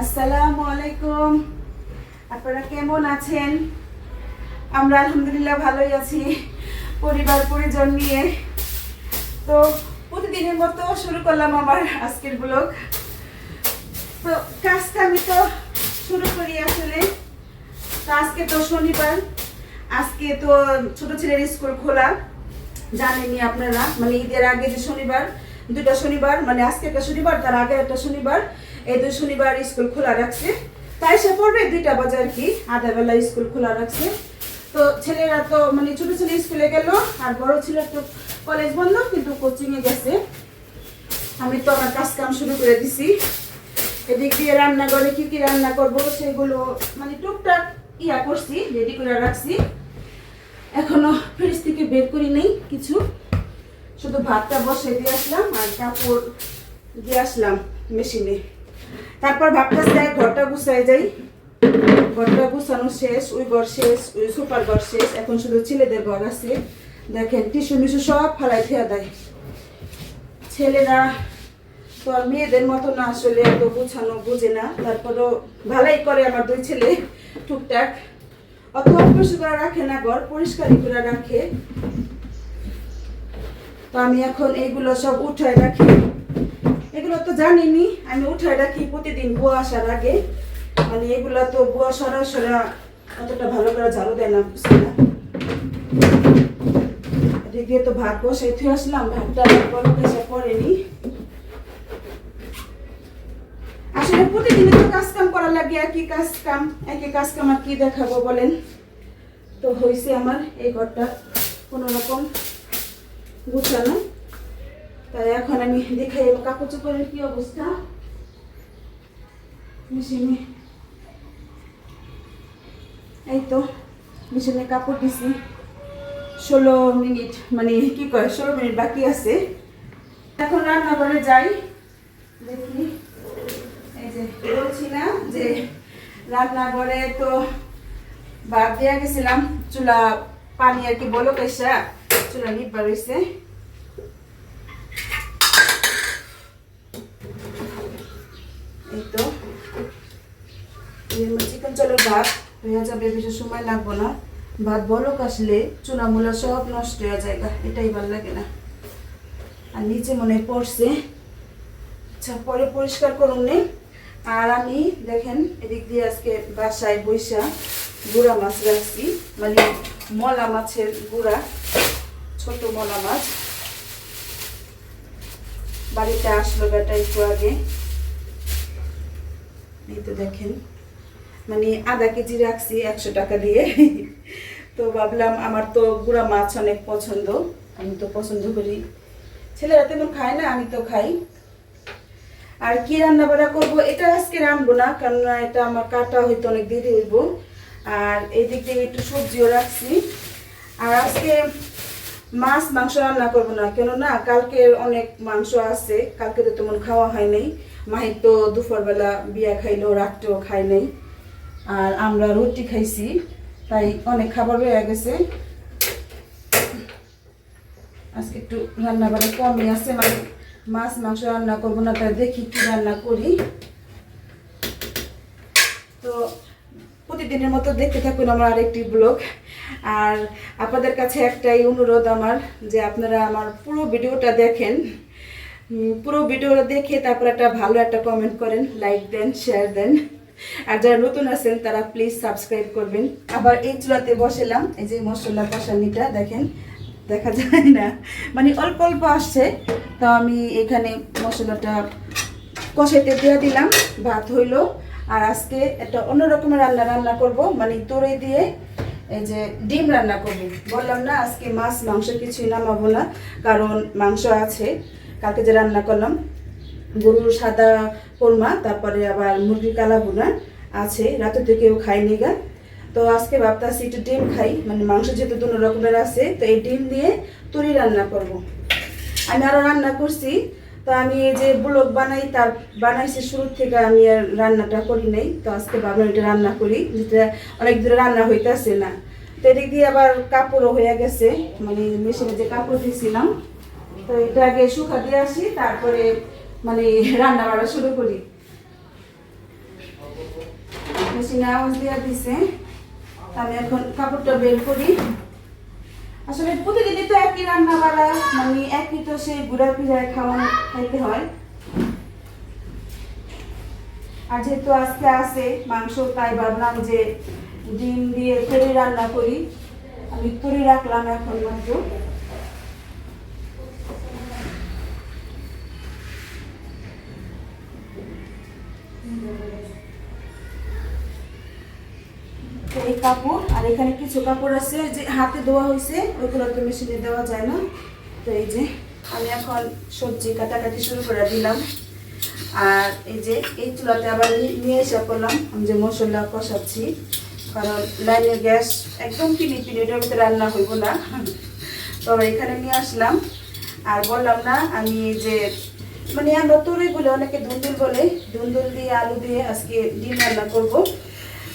আসসালামু আলাইকুম। আপনারা কেমন আছেন? আমরা আলহামদুলিল্লাহ ভালোই আছি, পরিবার পরিজন নিয়ে। তো প্রতিদিনের মতো শুরু করলাম আমার আজকের ব্লগ। তো কাজটা আমি তো শুরু করি আসলে। তো আজকে তো শনিবার, আজকে তো ছোট ছেলের স্কুল খোলা। জানেনই আপনারা মানে ঈদের আগে যে শনিবার দুটা শনিবার মানে আজকে একটা শনিবার, তার আগে একটা শনিবার। এই দুই শনিবার স্কুল খোলা রাখছে। তাই সে পড়বে দুইটা বাজে আর কি? আধা বেলা স্কুল খোলা রাখছে। তো ছেলেরা তো মানে ছোট ছেলে স্কুলে গেল, আর বড় ছেলে তো কলেজ বন্ধ, কিন্তু কোচিংয়ে গেছে। আমি তো আমার কাজ কাম শুরু করে দিছি। এদিক দিয়ে রান্নাঘরে কি কি রান্না করব সেগুলো মানে টুকটাক ইয়া করছি রেডি করে রাখছি। এখনও ফ্রিজ থেকে বের করি নেই কিছু। শুধু ভাতটা বসে দিয়ে আসলাম, আর কাপড় দিয়ে আসলাম মেশিনে তারপর ভাবটা যাই ঘরটা গুছাই যাই। ঘরটা গুছানো শেষ, ওই ঘর শেষ, ওই সুপার ঘর শেষ। এখন শুধু ছেলেদের ঘর আছে। দেখেন টিসু মিশু সব ফালাই খেয়া দেয়। ছেলেরা তো আর মেয়েদের মতো না, আসলে এত গুছানো বুঝে না। তারপরও ভালাই করে আমার দুই ছেলে টুকটাক। অত অপরিষ্কার করে রাখে না ঘর, পরিষ্কারই করে রাখে। তো আমি এখন এইগুলো সব উঠায় রাখি। এগুলো তো জানিনি, আমি উঠায় রাখি প্রতিদিন বুয়া আসার আগে। মানে এগুলো তো বুয়া সরা সরা অতটা ভালো করে ঝাড়ু দেয় না দিয়ে তো ভাত বসে থুয়ে আসলাম, ভাতটা বড় পেশা পড়েনি আসলে প্রতিদিন তো কাজ কাম করা লাগে, একই কাজ কাম একই কাজ কাম আর কি দেখাবো বলেন? তো হয়েছে আমার এই ঘরটা কোনো রকম গুছানো। তাই এখন আমি দেখাই কাপড় চোপড়ের কি অবস্থা? মেশিনে। এই তো, মেশিনে কাপড় দিছি। ষোলো মিনিট মানে কি কয়, ষোলো মিনিট বাকি আছে। এখন রান্নাঘরে যাই। দেখি, এই যে বলছিলাম যে রান্নাঘরে তো ভাত দেওয়া গেছিলাম, চুলা পানি আর কি বলো কেসা চুলা নিবা রয়েছে এই তো চিকেন চালের ভাত, হয়ে যাবে বেশি সময় লাগবো না। ভাত বলক আসলে চুলা মুলা সব নষ্ট হয়ে যায় এটাই ভালো লাগে না। আর নিচে মনে পড়ছে আচ্ছা পরে পরিষ্কার করুন নেই আর আমি, দেখেন, এদিক দিয়ে আজকে বাসায় বৈশা গুড়া মাছ রাখছি মানে মলা মাছের গুড়া, ছোট মলা মাছ। বাড়িতে আসলো বেটা একটু আগে। এই তো দেখেন মানে আধা কেজি রাখছি একশো টাকা দিয়ে। তো ভাবলাম আমার তো গুড়া মাছ অনেক পছন্দ, আমি তো পছন্দ করি। ছেলেরা তেমন খায় না, আমি তো খাই। আর কি রান্না বান্না করব, এটা আজকে রানবো না কারণ এটা আমার কাটা হয়তো অনেক দেরি হইব। আর এই দিক দিয়ে একটু সবজিও রাখছি। আর আজকে মাছ, মাংস রান্না করব না, কেননা কালকে অনেক মাংস আছে, কালকে তো তেমন খাওয়া হয় নাই। মাহির তো দুপুরবেলা বিয়া খাইলো, রাত্রেও খায় নাই। আর আমরা রুটি খাইছি, তাই অনেক খাবার হয়ে গেছে। আজকে একটু রান্না বান্না কমই আছে মানে মাছ, মাংস রান্না করব না, তাই দেখি কি রান্না করি। তো প্রতিদিনের মতো দেখতে থাকুন আমার আরেকটি ব্লগ। আর আপনাদের কাছে একটাই অনুরোধ আমার, যে আপনারা আমার পুরো ভিডিওটা দেখেন। পুরো ভিডিওটা দেখে তারপর একটা ভালো একটা কমেন্ট করেন লাইক দেন শেয়ার দেন। আর যারা নতুন আছেন, তারা প্লিজ সাবস্ক্রাইব করবেন। আবার এই চুলাতে বসেলাম, এই যে মশলা কষানিটা, দেখেন, দেখা যায় না। মানে অল্প অল্প আসছে, তো আমি এখানে মশলাটা কষাইতে দিয়ে দিলাম, ভাত হইল। আর আজকে একটা অন্য রান্না রান্না করব মানে তরই দিয়ে এই যে ডিম রান্না করব। বললাম না, আজকে মাছ, মাংস কিছুই নামাবো না, কারণ মাংস আছে, কালকে যে রান্না করলাম গরুর সাদা কোরমা, তারপরে আবার মুরগির কালা বোনা আছে, রাতে তো কেউ খায়নি গা তো আজকে ভাবতেছি একটু ডিম খাই মানে মাংস যেহেতু দুটো রকমের আছে, তো এই ডিম দিয়ে তরি রান্না করব। আমি আরও রান্না করছি, তো আমি এই যে ব্লগ বানাই, তার বানাইছি শুরু থেকে আমি আর রান্নাটা করি নাই, তো আজকে ভাবলাম এটা রান্না করি, যেটা অনেক দূরে রান্না হইতেছে না তো এদিক দিয়ে আবার কাপড়ও হয়ে গেছে মানে মেশিনে যে কাপড় দিয়েছিলাম তো এটা আগে শুকা দিয়ে আসি, তারপরে মানে রান্না বাড়া শুরু করি। মেশিনে আওয়াজ দেওয়া দিছে। আমি এখন কাপড়টা বের করি। আসলে প্রতিদিনই তো একই রান্না বাড়া মানে একই তো সেই ঘুরা ফিরায় খাওয়ানো খাইতে হয়। আর যেহেতু আজকে আছে মাংস, তাই ভাবলাম যে ডিম দিয়ে তরি রান্না করি। আমি তরি রাখলাম এখন মাত্র। কাপড়, আর এখানে কিছু কাপড় আছে যে হাতে ধোয়া হয়েছে ওইগুলো তো মেশিনে দেওয়া যায় না। তো এই যে আমি এখন সবজি কাটাকাটি শুরু করে দিলাম। আর এই যে এই চুলাতে আবার নিয়ে এসে করলাম। আমি যে মশলা কষাচ্ছি, কারণ লাইনের গ্যাস একদম পিনি পিনি এটার ভিতরে রান্না হইব না। তবে এখানে নিয়ে আসলাম। আর বললাম না, আমি যে মানে আমরা তরি বলে অনেকে ধুন্দুল বলে, ধুন্দুল দিয়ে আলু দিয়ে আজকে ডিম রান্না করব।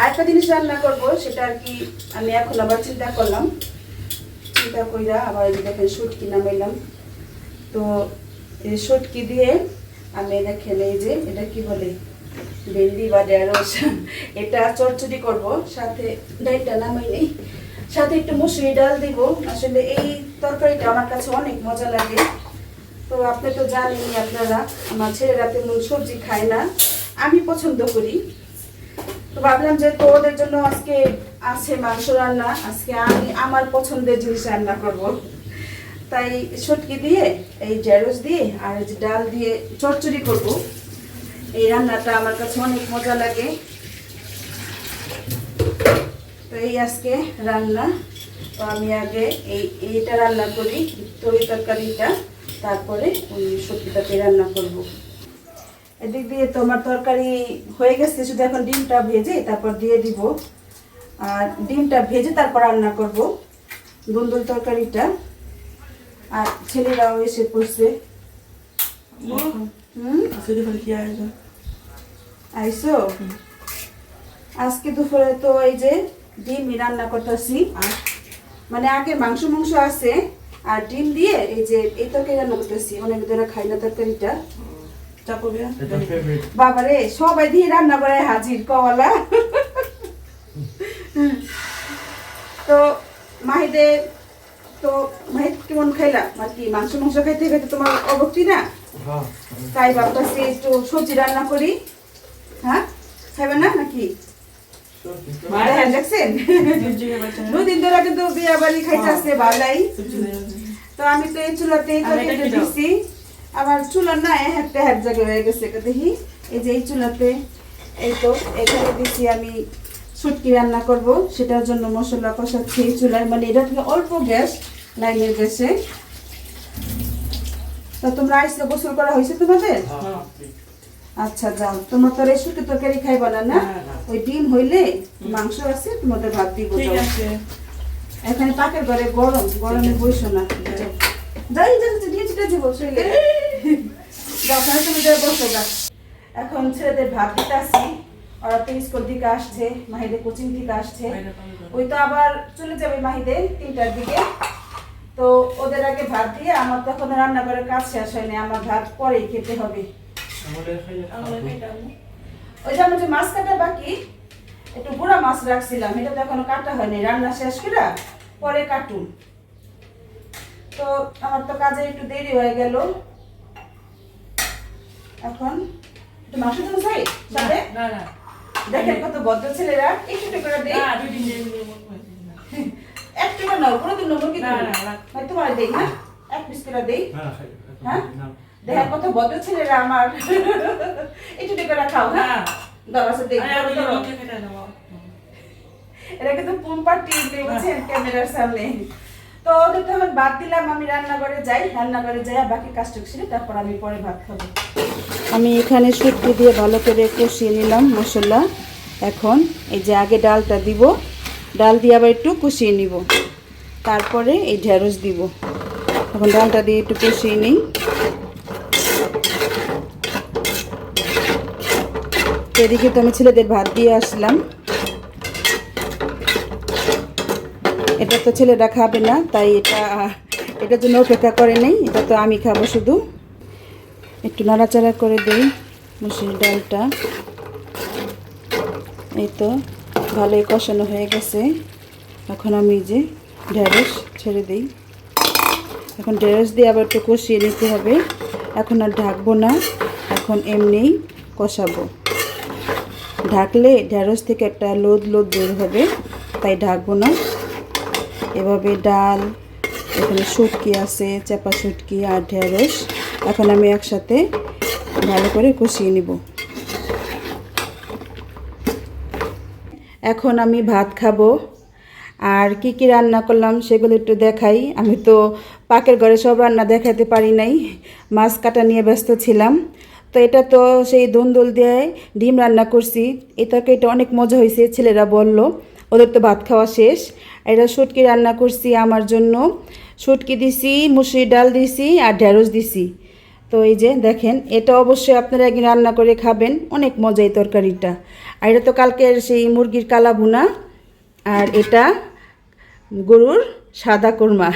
আরেকটা জিনিস রান্না করব, সেটা আর কি আমি এখন আবার চিন্তা করলাম। চিন্তা কইরা আবার দেখেন শুটকি নামাইলাম। তো এই শুটকি দিয়ে আমি দেখেন এই যে, এটা কি বলে? ভেন্ডি বা ঢেঁড়স, এটা চটচটি করব। সাথে ডাইলটা নামাই নেই। সাথে একটু মুসুরি ডাল দিব। আসলে এই তরকারিটা আমার কাছে অনেক মজা লাগে। তো আপনি তো জানেনই আপনারা, আমার ছেলেরা তেমন সবজি খায় না। আমি পছন্দ করি। ভাবলাম যে তো ওদের জন্য আজকে আছে মাংস রান্না, আজকে আমি আমার পছন্দের জিনিস রান্না করব। তাই শুটকি দিয়ে, এই ঢেঁড়স দিয়ে আর যে ডাল দিয়ে চচ্চড়ি করব। এই রান্নাটা আমার কাছে অনেক মজা লাগে। তো এই আজকে রান্না। তো আমি আগে এই, এইটা রান্না করি, তরি তরকারিটা, তারপরে ওই সবজিটাকে রান্না করব। এদিক দিয়ে তো আমার তরকারি হয়ে গেছে শুধু এখন ডিমটা ভেজে তারপর দিয়ে দিব। আর ডিমটা ভেজে তারপর রান্না করব দুন্দুল তরকারিটা। আর ছেলেরাও এসে পড়ছে। আইসো? আজকে দুপুরে তো এই যে ডিম রান্না করতেছি। মানে আগে মাংস মাংস আছে আর ডিম দিয়ে এই যে এই তরকারি রান্না করতেছি অনেক ধরে খাই না তরকারিটা। বাবারে সবাই দিয়ে রান্না করে হাজির কওয়ালা। তো মাহিদে তো মাহিদ কেমন খাইলা? আর কি মাংস মাংস খাইতে খাইতে তোমার অবক্তি না? হ্যাঁ। তাই ভাবতেছি একটু সবজি রান্না করি। হ্যাঁ? খাইবে না নাকি? দেখছেন? দুদিন ধরে কিন্তু বিয়া বাড়ি খাইতে আসছে ভালাই তো আমি তো এই চুলাতে আর এটা কি দাও? দিচ্ছি আমার চুলা না একটা হ্যাপ জায়গা হয়ে গেছে দেখি। এই যে এই চুলাতে এই তো এখানে দিচ্ছি আমি শুটকি রান্না করব সেটার জন্য মশলা কষাচ্ছি এই চুলায়। মানে এটা থেকে অল্প গ্যাস লাইনের গ্যাসে। তো তোমরা আইসে গোসল করা হয়েছে তোমাদের? হ্যাঁ। আচ্ছা যাও। তোমার তো এই শুটকি তরকারি খাইবা না না? না। ওই ডিম হইলে মাংস আছে তোমাদের ভাত দিব আছে। এখানে পাকের ঘরে গরম গরমে বইসো না যাই যাই দিয়ে চিটা দিব শরীরে যাও তুমি যাই বসো গা এখন ছেলেদের ভাত দিতে আসি ওরা তো স্কুল থেকে আসছে মাহিদের কোচিং থেকে আসছে। ওই তো আবার চলে যাবে মাহিদে তিনটার দিকে। তো ওদের আগে ভাত দিয়ে আমার তো এখন রান্না করে কাজ শেষ হয়নি আমার ভাত পরেই খেতে হবে। ওই যে আমার যে মাছ কাটা বাকি একটু বুড়া মাছ রাখছিলাম এটা তো এখনও কাটা হয়নি রান্না শেষ করে পরে কাটুন। তো আমার তো কাজে একটু দেরি হয়ে গেল। এখন একটু মাংস দেবো সাথে না না দেখেন কত ভদ্র ছেলেরা। একটু একটু করে দিয়ে নাও কোনো দিন নেব কি না, না, না। ভাই তোমার দেই না এক পিস করে দেই। হ্যাঁ? হ্যাঁ? কত ভদ্র ছেলেরা আমার। একটু একটু করে খাও হ্যাঁ? দরজা দেই। কিন্তু পুম পার্টি বুঝছেন? ক্যামেরার সামনে। তো ওদের এখন ভাত দিলাম, আমি রান্নাঘরে যাই রান্নাঘরে যাই বাকি কাজটুক সেরে তারপর আমি পরে ভাত খাব। আমি এখানে শুটকি দিয়ে ভালো করে কষিয়ে নিলাম, মশলা। এখন এই যে আগে ডালটা দিব, ডাল দিয়ে আবার একটু কষিয়ে নিব। তারপরে এই ঢেঁড়স দিব। এখন ডালটা দিয়ে একটু কষিয়ে নিই। এদিকে তো আমি ছেলেদের ভাত দিয়ে আসলাম। এটা তো ছেলেরা খাবে না, তাই এটা, এটার জন্য অপেক্ষা করে নেই, এটা তো আমি খাব শুধু। একটু নাড়াচাড়া করে দিই মুসুর ডালটা। এই তো, ভালোই কষানো হয়ে গেছে। এখন আমি যে ঢেঁড়স ছেড়ে দিই। এখন ঢেঁড়স দিয়ে আবার একটু কষিয়ে নিতে হবে। এখন আর ঢাকবো না, এখন এমনিই কষাবো। ঢাকলে ঢেঁড়স থেকে একটা লোদ লোদ বের হবে, তাই ঢাকবো না। এভাবে ডাল, এখানে শুটকি আছে, চেপা শুটকি আর ঢেঁড়স। এখন আমি একসাথে ভালো করে কষিয়ে নিব। এখন আমি ভাত খাব। আর কি কি রান্না করলাম সেগুলো একটু দেখাই। আমি তো পাকের ঘরে সব রান্না দেখাতে পারি নাই, মাছ কাটা নিয়ে ব্যস্ত ছিলাম। তো এটা তো সেই দুন্দুল দিয়ে ডিম রান্না করছি। এই তরকারিটা অনেক মজা হয়েছে, ছেলেরা বলল। ওদের তো ভাত খাওয়া শেষ। এটা শুটকি রান্না করছি আমার জন্য। শুটকি দিছি, মুসুরি ডাল দিছি আর ঢেঁড়স দিছি। তো এই যে দেখেন, এটা অবশ্যই আপনারা একদিন রান্না করে খাবেন। অনেক মজা এই তরকারিটা। আর এটা তো কালকের সেই মুরগির কালা ভুনা। আর এটা গরুর সাদা কোরমা।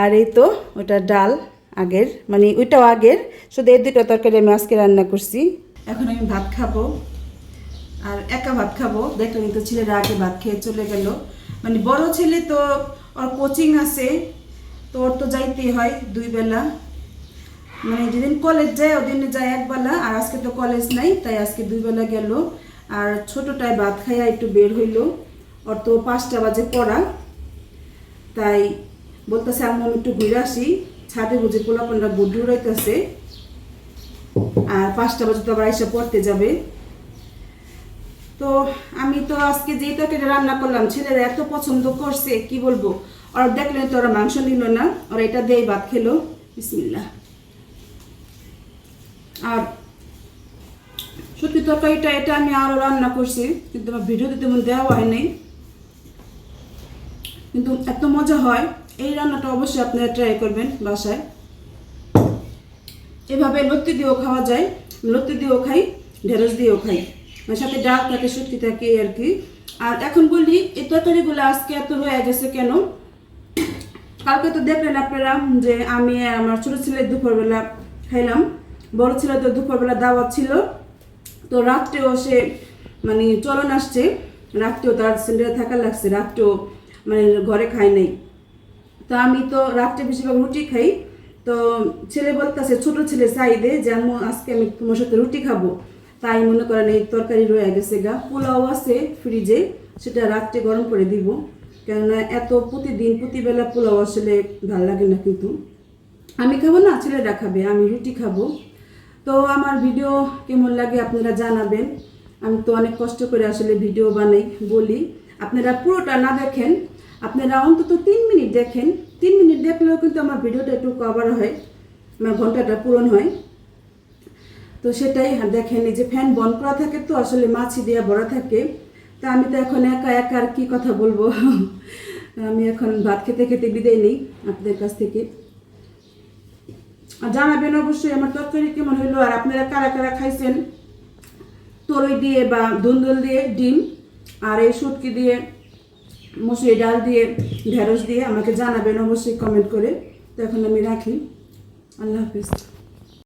আর এই তো ওটা ডাল আগের। মানে ওইটাও আগের। শুধু এই দুটো তরকারি আমি আজকে রান্না করছি। এখন আমি ভাত খাব। আর একা ভাত খাব। দেখলেন তো ছেলেরা আগে ভাত খেয়ে চলে গেল। মানে বড় ছেলে তো ওর কোচিং আছে, তো ওর তো যাইতেই হয় দুই বেলা। মানে যেদিন কলেজ যায়, ওদিন যায় একবেলা আর আজকে তো কলেজ নাই, তাই আজকে দুই বেলা গেল। আর ছোটটায় ভাত খাইয়া একটু বের হইল। ওর তো পাঁচটা বাজে পড়া। তাই বলতেছে আমি একটু ঘুরে আসি। ছাদে বুঝে পোলাপনরা বুদ্ধি উড়াইতেছে। আর পাঁচটা বাজে তো আবার এসে পড়তে যাবে। তো আমি তো আজকে যেই তরকারি রান্না করলাম, ছেলেরা এত পছন্দ করছে, কি বলব? ওরা দেখলে তো ওরা মাংস নিল না, ওরা এটা দিয়েই ভাত খেলো। বিসমিল্লা আর সত্যি তরকারিটা, এটা আমি আরও রান্না করছি, কিন্তু আমার ভিডিওতে তেমন দেওয়া হয় নাই। কিন্তু এত মজা হয়, এই রান্নাটা অবশ্যই আপনারা ট্রাই করবেন বাসায়। এভাবে লত্তি দিয়েও খাওয়া যায় লত্তি দিয়েও খাই, ঢেঁড়স দিয়েও খাই। মানে সাথে ডাল থাকে শুটকি থাকে আর কি। আর এখন বলি, এই তরকারিগুলো আজকে এত হয়ে গেছে কেন? কালকে তো দেখলেন আপনারা যে আমি আমার ছোটো ছেলে দুপুরবেলা খাইলাম। বড় ছেলে তো দুপুরবেলা দাওয়াত ছিল। তো রাত্রেও সে মানে চলন আসছে। রাত্রেও তার সেন্টারে থাকা লাগছে, রাত্রেও মানে ঘরে খাই নাই। তো আমি তো রাত্রে বেশিরভাগ রুটি খাই। তো ছেলে বলতেছে, ছোট ছেলে সাইদে যে আজকে আমি তোমার সাথে রুটি খাব। তাই মনে করেন এই তরকারি রয়ে গেছে গা। পোলাও আছে ফ্রিজে সেটা রাত্রে গরম করে দিব। কেননা এত প্রতিদিন, প্রতিবেলা পোলাও আসলে ভালো লাগে না কিন্তু। আমি খাব না, ছেলেরা খাবে, আমি রুটি খাব। তো আমার ভিডিও কেমন লাগে আপনারা জানাবেন। আমি তো অনেক কষ্ট করে আসলে ভিডিও বানাই, বলি। আপনারা পুরোটা না দেখেন, আপনারা অন্তত তিন মিনিট দেখেন। তিন মিনিট দেখলেও কিন্তু আমার ভিডিওটা একটু কভার হয়, আমার ঘন্টাটা পূরণ হয়। তো সেটাই দেখেন এই যে ফ্যান বন্ধ করা থাকে তো আসলে মাছি দেওয়া ভরা থাকে। তা আমি তো এখন একা একা আর কি কথা বলব? আমি এখন ভাত খেতে খেতে বিদায় নেই আপনাদের কাছ থেকে। আর জানাবেন অবশ্যই আমার তরকারি কেমন হইল আর আপনারা কারা কারা খাইছেন? তরই দিয়ে বা দুন্দুল দিয়ে ডিম আর এই শুটকি দিয়ে, মুসুরি ডাল দিয়ে, ঢেঁড়স দিয়ে আমাকে জানাবেন অবশ্যই কমেন্ট করে। তো এখন আমি রাখি। আল্লাহ হাফিজ।